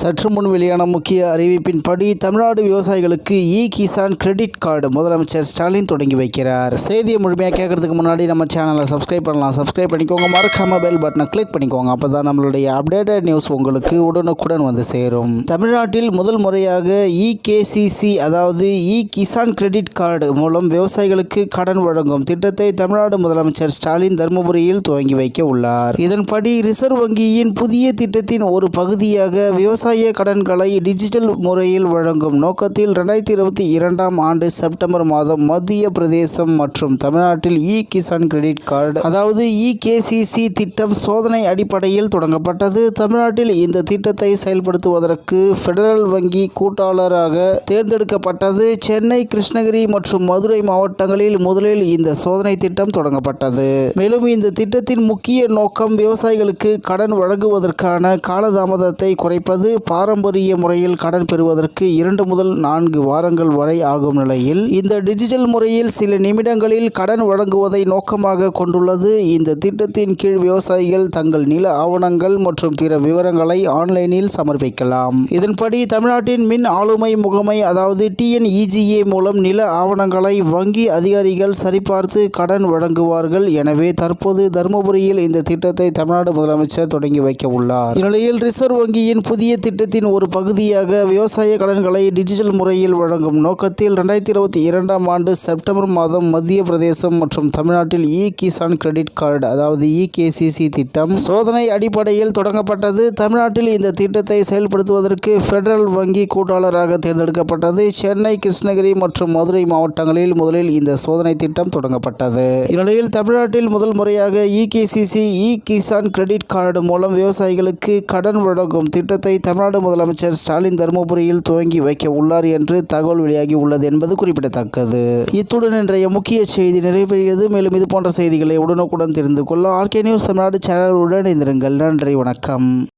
சற்று முன் வெளியான முக்கிய அறிவிப்பின்படி தமிழ்நாடு விவசாயிகளுக்கு இ கிசான் கிரெடிட் கார்டு முதலமைச்சர் ஸ்டாலின் தொடங்கி வைக்கிறார். செய்தியை முழுமையாக கேட்கறதுக்கு முன்னாடி நம்ம சேனலை சப்ஸ்கிரைப் பண்ணலாம். சப்ஸ்கிரைப் பண்ணிக்கோங்க. மறக்காம பெல் பட்டனை கிளிக் பண்ணிக்கோங்க. அப்போ தான் நம்மளுடைய அப்டேட்டட் நியூஸ் உங்களுக்கு உடனுக்குடன் வந்து சேரும். தமிழ்நாட்டில் முதல் முறையாக இ கேசிசி அதாவது இ கிசான் கிரெடிட் கார்டு மூலம் விவசாயிகளுக்கு கடன் வழங்கும் திட்டத்தை தமிழ்நாடு முதலமைச்சர் ஸ்டாலின் தருமபுரியில் துவங்கி வைக்க உள்ளார். இதன்படி ரிசர்வ் வங்கியின் புதிய திட்டத்தின் ஒரு பகுதியாக விவசாய கடன்களை டிஜிட்டல் முறையில் வழங்கும் நோக்கத்தில் ரெண்டாயிரத்தி இருபத்தி இரண்டாம் ஆண்டு செப்டம்பர் மாதம் மத்திய பிரதேசம் மற்றும் தமிழ்நாட்டில் இ கிசான் கிரெடிட் கார்டு அதாவது இ கேசிசி திட்டம் சோதனை அடிப்படையில் தொடங்கப்பட்டது. தமிழ்நாட்டில் இந்த திட்டத்தை செயல்படுத்துவதற்கு பெடரல் வங்கி கூட்டாளராக தேர்ந்தெடுக்கப்பட்டது. சென்னை கிருஷ்ணகிரி மற்றும் மதுரை மாவட்டங்களில் முதலில் இந்த சோதனை திட்டம் தொடங்கப்பட்டது. மேலும் இந்த திட்டத்தின் முக்கிய நோக்கம் விவசாயிகளுக்கு கடன் வழங்குவதற்கான காலதாமதத்தை குறைப்பது. பாரம்பரிய முறையில் கடன் பெறுவதற்கு இரண்டு முதல் நான்கு வாரங்கள் வரை ஆகும் நிலையில் இந்த டிஜிட்டல் முறையில் சில நிமிடங்களில் கடன் வழங்குவதை நோக்கமாக கொண்டுள்ளது. இந்த திட்டத்தின் கீழ் விவசாயிகள் தங்கள் நில ஆவணங்கள் மற்றும் பிற விவரங்களை ஆன்லைனில் சமர்ப்பிக்கலாம். இதன்படி தமிழ்நாட்டின் மின் ஆளுமை முகமை அதாவது டிஎன்இஜிஏ மூலம் நில ஆவணங்களை வங்கி அதிகாரிகள் சரிபார்த்து கடன் வழங்குவார்கள். எனவே தற்போது தருமபுரியில் இந்த திட்டத்தை தமிழ்நாடு முதலமைச்சர் தொடங்கி வைக்க உள்ளார். இந்நிலையில் ரிசர்வ் வங்கியின் புதிய திட்டத்தின் ஒரு பகுதியாக விவசாய கடன்களை டிஜிட்டல் முறையில் வழங்கும் நோக்கத்தில் ரெண்டாயிரத்தி இருபத்தி இரண்டாம் ஆண்டு செப்டம்பர் மாதம் மத்திய பிரதேசம் மற்றும் தமிழ்நாட்டில் இ கிசான் கிரெடிட் கார்டு அதாவது இ கேசிசி திட்டம் சோதனை அடிப்படையில் தொடங்கப்பட்டது. தமிழ்நாட்டில் இந்த திட்டத்தை செயல்படுத்துவதற்கு பெடரல் வங்கி கூட்டாளராக தேர்ந்தெடுக்கப்பட்டது. சென்னை கிருஷ்ணகிரி மற்றும் மதுரை மாவட்டங்களில் முதலில் இந்த சோதனை திட்டம் தொடங்கப்பட்டது. இந்நிலையில் தமிழ்நாட்டில் முதல் முறையாக e KCC e Kisan credit card மூலம் விவசாயிகளுக்கு கடன் வழங்கும் திட்டத்தை தமிழ் தமிழ்நாடு முதலமைச்சர் ஸ்டாலின் தருமபுரியில் துவங்கி வைக்க உள்ளார் என்று தகவல் வெளியாகி உள்ளது என்பது குறிப்பிடத்தக்கது. இத்துடன் இன்றைய முக்கிய செய்தி நிறைவேறியது மேலும் இது போன்ற செய்திகளை உடனுக்குடன் தெரிந்து கொள்ள ஆர்கே நியூஸ் தமிழ்நாடு சேனலுடன் இணைந்திருங்கள். நன்றி வணக்கம்.